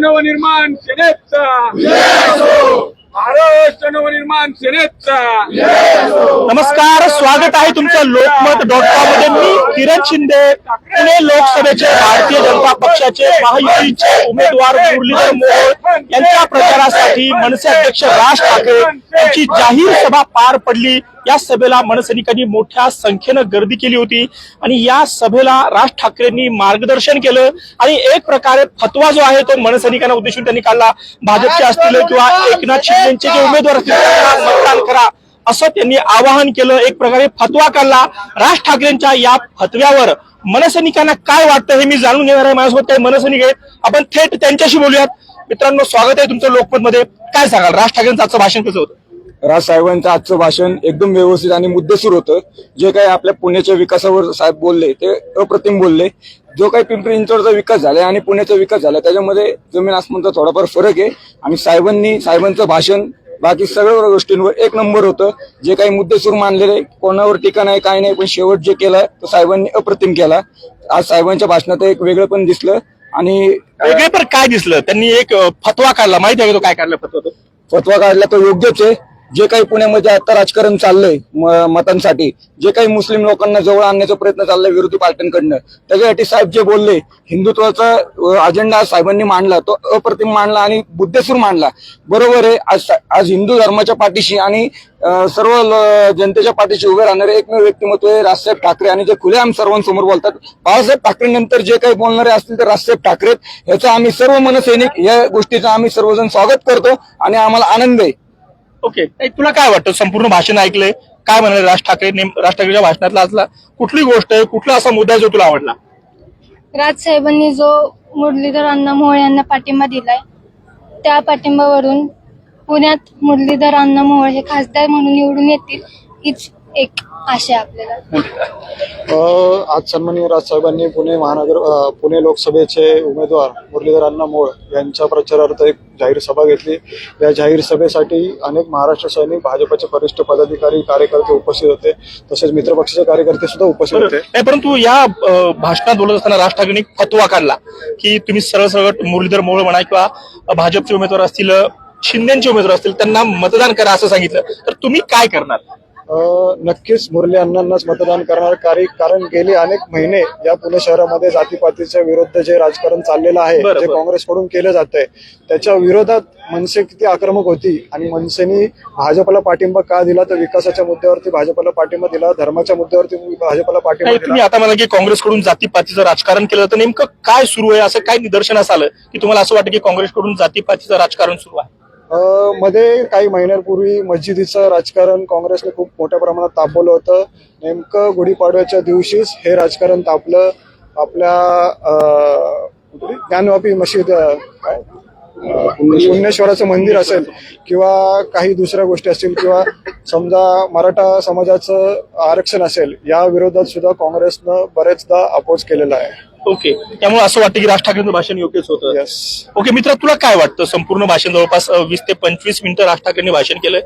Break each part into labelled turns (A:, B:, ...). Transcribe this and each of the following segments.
A: नवनिर्माण सेनेचा. महाराष्ट्र नवनिर्माण सेनेचा.
B: नमस्कार स्वागत आहे तुमचं लोकमत डॉट कॉममध्ये. मी किरण शिंदे पुणे लोकसभेचे भारतीय जनता पक्षाचे महायुतीचे उमेदवार मुरलीधर मोहोळ यांच्या प्रचारासाठी मनसे अध्यक्ष राज ठाकरे यांची जाहीर सभा पार पडली. या सभेला मनसैनिकांनी मोठ्या संख्येनं गर्दी केली होती आणि या सभेला राज ठाकरेंनी मार्गदर्शन केलं. आणि एक प्रकारे फतवा जो आहे तो मनसैनिकांना उद्देशून त्यांनी काढला. भाजपचे असतील किंवा एकनाथ शिंदेचे जे उमेदवार असतील त्यांना मतदान करा. असं त्यांनी आवाहन केलं. एक प्रकारे फतवा काढला. राज ठाकरेंच्या या फतव्यावर मनसैनिकांना काय वाटतं हे मी जाणून घेणार आहे. माझ्यासोबत काही मनसैनिक आहेत. आपण थेट त्यांच्याशी बोलूयात. मित्रांनो स्वागत आहे तुमचं लोकमत मध्ये काय सांगाल? राज ठाकरेंचं आजचं भाषण कसं होतं?
C: राज साहेबांचं आजचं भाषण एकदम व्यवस्थित आणि मुद्देसूर होतं. जे काही आपल्या पुण्याच्या विकासावर साहेब बोलले ते अप्रतिम बोलले. जो काही पिंपरी चिंचवडचा विकास झाला आणि पुण्याचा विकास झाला त्याच्यामध्ये जमीन आसमानचा थोडाफार फरक आहे. आणि साहेबांनी साहेबांचं भाषण बाकी सगळ्या गोष्टींवर एक नंबर होतं. जे काही मुद्देसूर मानलेले कोणावर टीका नाही काय नाही पण शेवट जे केलाय तो साहेबांनी अप्रतिम केला. आज साहेबांच्या भाषणात एक वेगळं पण दिसलं. आणि
B: वेगळे पण काय दिसलं? त्यांनी एक फतवा काढला. माहिती आहे का तो काय काढला फतवा तो?
C: फतवा काढला तो योग्यच आहे. जे काही पुण्यामध्ये आता राजकारण चाललंय म- मतांसाठी जे काही मुस्लिम लोकांना जवळ आणण्याचा प्रयत्न चाललाय विरोधी पार्ट्यांकडनं त्याच्यासाठी साहेब जे बोलले हिंदुत्वाचा अजेंडा साहेबांनी मांडला तो अप्रतिम मांडला आणि बुद्धेसूर मांडला. बरोबर आहे आज आज हिंदू धर्माच्या पाठीशी आणि सर्व जनतेच्या पाठीशी उभे राहणारे एकमेव व्यक्तिमत्व आहे राजसाहेब ठाकरे आणि जे खुलेआम सर्वांसमोर बोलतात बाळासाहेब ठाकरे नंतर जे काही बोलणारे असतील ते राजसाहेब ठाकरे याचा याचं आम्ही सर्व मनसैनिक या गोष्टीचं आम्ही सर्वजण स्वागत करतो आणि आम्हाला आनंद आहे.
B: ओके. ताई, तुला काय वाटतं? संपूर्ण भाषण ऐकलंय? काय म्हणाले राज ठाकरे? नेम राज ठाकरेच्या भाषणातला असला कुठली गोष्ट आहे? कुठला असा मुद्दा जो तुला आवडला?
D: राजसाहेबांनी जो मुरलीधर अण्णा मोहोळ यांना पाठिंबा दिलाय त्या पाठिंबावरून पुण्यात मुरलीधर अण्णा मोहोळ हे खासदार म्हणून निवडून येतील हीच एक आशा आहे आपल्याला.
E: अ, आज सन्माननीय राजसाहेबांनी पुणे महानगर अ, पुणे लोकसभेचे उमेदवार मुरलीधर अण्णा मोळ यांच्या प्रचारार्थ एक जाहीर सभा घेतली. या जाहीर सभेसाठी अनेक महाराष्ट्र सैनिक भाजपचे वरिष्ठ पदाधिकारी कार्यकर्ते उपस्थित होते. तसेच मित्रपक्षाचे कार्यकर्ते सुद्धा उपस्थित होते.
B: नाही परंतु या अं, भाषणात बोलत असताना राज ठाकरेंनी एक फतवा काढला की तुम्ही सरळ सरळ मुरलीधर मोहोळ म्हणा किंवा भाजपचे उमेदवार असतील शिंदेचे उमेदवार असतील त्यांना मतदान करा असं सांगितलं. तर तुम्ही काय करणार?
E: नक्कीच मुरली अण्णांनाच मतदान करणार कार्य कारण गेली अनेक महिने या पुणे शहरामध्ये जातीपातीच्या विरुद्ध जे राजकारण चाललेलं आहे जे. काँग्रेसकडून केलं जात आहे त्याच्या विरोधात मनसे किती आक्रमक होती आणि मनसेनी भाजपला पाठिंबा का दिला? तर विकासाच्या मुद्द्यावरती भाजपला पाठिंबा दिला धर्माच्या मुद्द्यावरती भाजपला पाठिंबा
B: तुम्ही आता मला की काँग्रेसकडून जातीपातीचं राजकारण केलं तर नेमकं काय सुरू आहे? असं काय निदर्शनास आलं की तुम्हाला असं वाटतं की काँग्रेसकडून जातीपातीचं राजकारण सुरू आहे?
E: मध्ये काही महिन्यांपूर्वी मस्जिदीचं राजकारण काँग्रेसने खूप मोठ्या प्रमाणात तापवलं होतं. नेमकं गुढीपाडव्याच्या दिवशीच हे राजकारण तापलं. आपल्या ज्ञानवापी मशीद काय? अ, मंदिर असेल किंवा काही दुसऱ्या गोष्टी असतील किंवा समजा मराठा समाजाचं आरक्षण असेल या विरोधात सुद्धा काँग्रेसनं बरेचदा अपोज केलेला आहे.
B: ओके. त्यामुळे असं वाटतं की राज ठाकरेंचं भाषण योग्यच होतं.
E: येस
B: ओके मित्र तुला काय वाटतं? संपूर्ण भाषण जवळपास अं, वीस ते पंचवीस मिनिटं राज ठाकरेंनी भाषण केलं.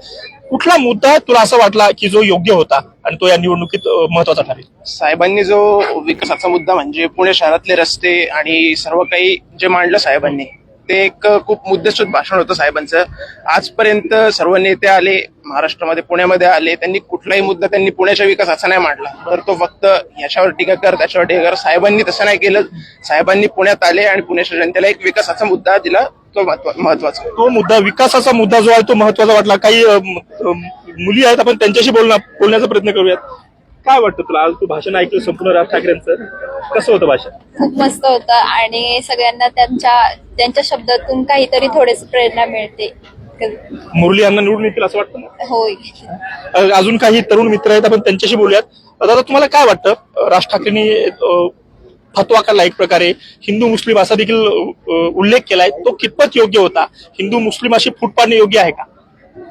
B: कुठला मुद्दा तुला असं वाटला की जो योग्य होता आणि तो या निवडणुकीत अं, महत्त्वाचा ठरेल?
F: साहेबांनी जो विकासाचा मुद्दा म्हणजे पुणे शहरातले रस्ते आणि सर्व काही जे मांडलं साहेबांनी ते एक खूप मुद्देसूद भाषण होतं साहेबांचं. आजपर्यंत सर्व नेते आले महाराष्ट्रामध्ये पुण्यामध्ये आले त्यांनी कुठलाही मुद्दा त्यांनी पुण्याच्या विकासाचा नाही मांडला. तर तो फक्त याच्यावर टीका कर त्याच्यावर टीका कर. साहेबांनी तसं नाही केलं. साहेबांनी पुण्यात आले आणि पुण्याच्या जनतेला एक विकासाचा मुद्दा दिला तो महत्त्वाचा.
B: तो मुद्दा विकासाचा मुद्दा जो आहे तो महत्त्वाचा वाटला. काही मुली आहेत आपण त्यांच्याशी बोलणार बोलण्याचा प्रयत्न करूयात. काय वाटतं तुला? आज तू भाषण ऐकलं संपूर्ण राज ठाकरेंचं. कसं होतं भाषण?
D: खूप मस्त होतं आणि सगळ्यांना त्यांच्या त्यांच्या शब्दातून काहीतरी थोडेस प्रेरणा मिळते.
B: मुरली यांना निवडून येतील असं वाटतं ना?
D: होय.
B: अ, अजून काही तरुण मित्र आहेत आपण त्यांच्याशी बोलूयात. दादा तुम्हाला काय वाटतं? राज ठाकरेंनी अ, फतवा काढला एक प्रकारे. हिंदू मुस्लिम असा देखील अ, उल्लेख केलाय. तो कितपत योग्य होता? हिंदू मुस्लिम अशी फूट पाडणे योग्य आहे का?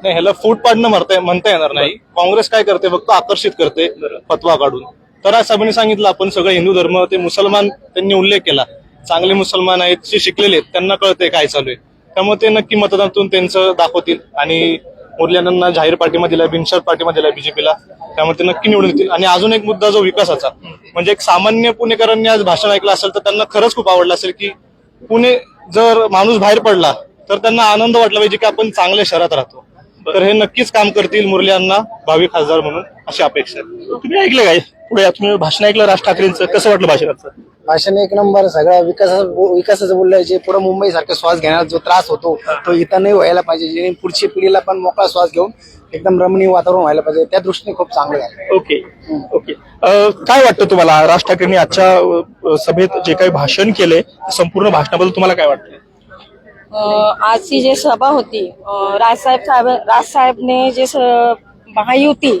G: नाही ह्याला फूट पाडणं म्हणता म्हणता येणार नाही. काँग्रेस काय करते फक्त आकर्षित करते फतवा काढून. तर आज साहेबांनी सांगितलं आपण सगळे हिंदू धर्म ते मुसलमान त्यांनी उल्लेख केला. चांगले मुसलमान आहेत जे शिकलेले आहेत त्यांना कळते काय चालू आहे. त्यामुळे ते नक्की मतदानातून त्यांचं दाखवतील. आणि मुरल्यांना जाहीर पाठिंबा दिला बिनशर्त पाठिंबा दिला बीजेपीला त्यामुळे ते नक्की निवडून येतील. आणि अजून एक मुद्दा जो विकासाचा म्हणजे एक सामान्य पुणेकरांनी आज भाषण ऐकलं असेल तर त्यांना खरंच खूप आवडलं असेल की पुणे जर माणूस बाहेर पडला तर त्यांना आनंद वाटला पाहिजे की आपण चांगल्या शहरात राहतो. तर हे नक्कीच काम करतील मुरली अण्णा भावी खासदार म्हणून अशी अपेक्षा आहे.
B: तुम्ही ऐकलं काय? पुढे तुम्ही भाषण ऐकलं राज ठाकरेंचं कसं वाटलं भाषणाचं?
H: भाषण एक नंबर सगळा विकास विकासाचं बोललंय जे पुढे मुंबई सारखं श्वास घेण्याचा जो त्रास होतो तो इथं नाही व्हायला पाहिजे जेणे पुढच्या पिढीला पण मोकळा श्वास घेऊन एकदम रमणीय वातावरण व्हायला पाहिजे. त्या दृष्टीने खूप चांगलं आहे.
B: Okay okay. काय वाटतं तुम्हाला? राज ठाकरेंनी आजच्या सभेत जे काही भाषण केलंय संपूर्ण भाषणाबद्दल तुम्हाला काय वाटतं?
I: आजची जे सभा होती राजसाहेब साहेब राजसाहेबने जे महायुती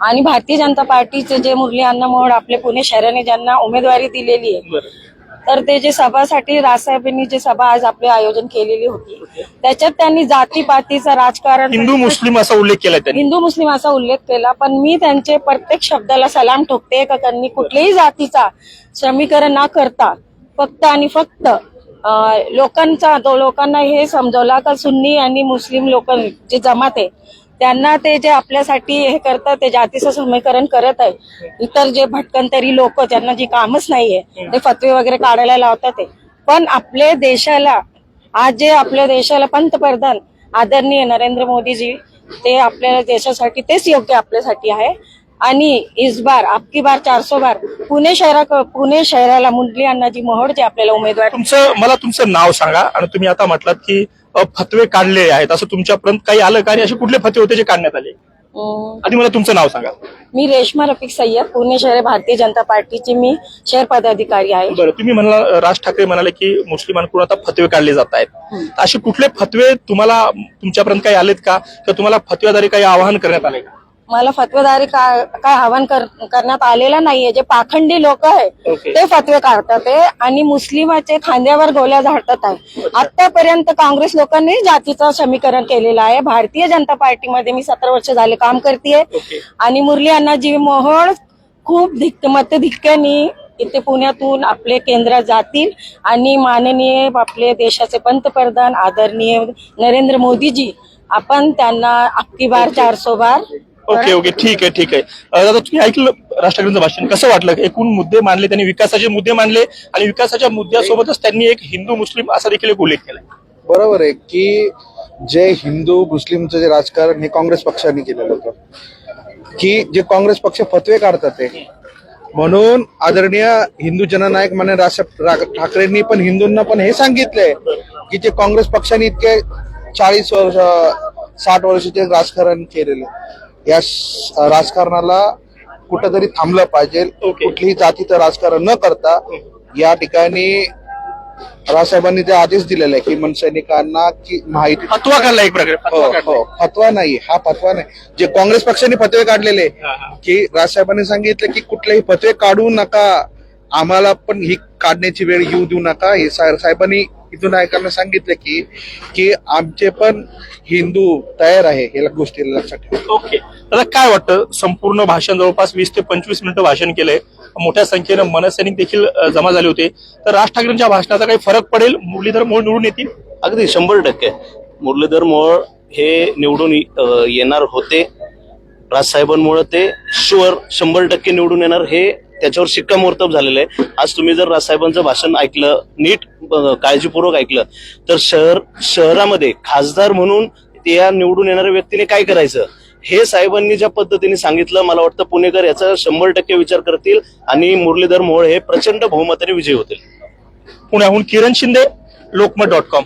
I: आणि भारतीय जनता पार्टीचे जे मुरली अण्णा मोहोळ आपले पुणे शहराने ज्यांना उमेदवारी दिलेली आहे तर ते जे सभासाठी राजसाहेबांनी जे सभा आज आपले आयोजन केलेली होती त्याच्यात त्यांनी जातीपातीचं राजकारण
B: हिंदू मुस्लिम असा उल्लेख त्यांनी.
I: हिंदू मुस्लिम असा उल्लेख केला पण मी त्यांचे प्रत्येक शब्दाला सलाम ठोकते का त्यांनी कुठल्याही जातीचा समीकरण न करता फक्त आणि फक्त लोकांचा तो लोकांना हे समजवला का सुन्नी आणि मुस्लिम लोक जे जमात आहे त्यांना ते जे आपल्यासाठी हे करतात ते जातीचं समीकरण करत आहे. इतर जे भटकंतरी लोक ज्यांना जी कामच नाहीये ते फतवे वगैरे काढायला लावतात ते. पण आपल्या देशाला आज जे आपल्या देशाला पंतप्रधान आदरणीय नरेंद्र मोदीजी ते आपल्या देशासाठी तेच योग्य आपल्यासाठी आहे. आणि इस बार आपकी बार चारसो बार पुणे शहरा पुणे शहराला मुरली अण्णाजी मोहोळ जे आपल्याला उमेदवार
B: तुमचं मला तुमचं नाव सांगा आणि तुम्ही आता म्हटलात की फतवे काढले आहेत. असं तुमच्यापर्यंत काही आलं का? आणि असे कुठले फतवे होते जे काढण्यात आले? आधी मला तुमचं नाव सांगा.
I: मी रेश्मा रफिक सय्यद. पुणे शहर भारतीय जनता पार्टीची मी शहर पदाधिकारी आहे.
B: बरं तुम्ही म्हणला राज ठाकरे म्हणाले की मुस्लिमांकडून आता फतवे काढले जात आहेत. असे कुठले फतवे तुम्हाला तुमच्यापर्यंत काही आलेत का? तुम्हाला फतव्याद्वारे काही आवाहन करण्यात आले का?
I: मला फतवेदारी काय काय आवाहन कर, करण्यात आलेलं नाहीये. जे पाखंडी लोक आहे. ते फतवे काढतात आहे आणि मुस्लिमाचे खांद्यावर गोल्या झाडतात आहे. आतापर्यंत काँग्रेस लोकांनी जातीचं समीकरण केलेलं आहे. भारतीय जनता पार्टीमध्ये मी सतरा वर्ष झाले काम करते आणि मुरली अण्णाजी मोहोळ खूप धिक्क मतधिक्यानी इथे पुण्यातून आपले केंद्रात जातील. आणि माननीय आपले देशाचे पंतप्रधान आदरणीय नरेंद्र मोदीजी आपण त्यांना अक्की बार चारसो बार
B: ओके ओके ठीक आहे ठीक आहे. अं, दादा तुम्ही ऐकलं ठाकरेंचं भाषण कसं वाटलं? एकूण मुद्दे मांडले त्यांनी विकासाचे मुद्दे मांडले आणि विकासाच्या मुद्द्यासोबतच त्यांनी एक हिंदू मुस्लिम असा देखील एक उल्लेख केला.
J: बरोबर आहे की जे हिंदू मुस्लिमचं जे राजकारण हे काँग्रेस पक्षाने केलेलं होतं. की जे काँग्रेस पक्ष फतवे काढतात ते. म्हणून आदरणीय हिंदू जननायक मान्य राज ठाकरेंनी पण हिंदूंना पण हे सांगितलंय की जे काँग्रेस पक्षाने इतके चाळीस वर्ष साठ वर्षाचे राजकारण केलेलं. या राजकारणाला कुठंतरी थांबलं पाहिजे. कुठलीही जातीचं राजकारण न करता या ठिकाणी राजसाहेबांनी ते आदेश दिलेले आहे की मनसैनिकांना की माहिती
B: फतवा काढला एक प्रकारे
J: हो
B: फतवा
J: हो. फतवा नाही हा फतवा नाही. जे काँग्रेस पक्षाने फतवे काढलेले की राजसाहेबांनी सांगितलं की कुठलेही फतवे काढू नका. आम्हाला पण ही काढण्याची वेळ येऊ देऊ नका. हे साहेबांनी इथून ऐकायला सांगितलं की की आमचे पण हिंदू तयार आहे या गोष्टीला लक्षात ठेवा.
B: ओके. दादा काय वाटतं? संपूर्ण भाषण जवळपास वीस ते पंचवीस मिनिटं भाषण केलंय. मोठ्या संख्येनं मनसैनिक देखील जमा झाले होते. तर राज ठाकरेंच्या भाषणाचा काही फरक पडेल? मुरलीधर मोहोळ निवडून येतील?
K: अगदी शंभर टक्के. मुरलीधर मोहोळ हे निवडून येणार होते. राजसाहेबांमुळे ते शुअर शंभर टक्के निवडून येणार हे त्याच्यावर शिक्कामोर्तब झालेलं आहे. आज तुम्ही जर राजसाहेबांचं भाषण ऐकलं नीट काळजीपूर्वक ऐकलं तर शहर शहरामध्ये खासदार म्हणून या निवडून येणाऱ्या व्यक्तीने काय करायचं? हे साहेबांनी ज्या पद्धतीने सांगितलं मला वाटतं पुणेकर याचा शंभर टक्के विचार करतील आणि मुरलीधर मोहोळ हे प्रचंड बहुमताने विजयी होतील.
B: पुण्याहून किरण शिंदे लोकमत डॉट कॉम.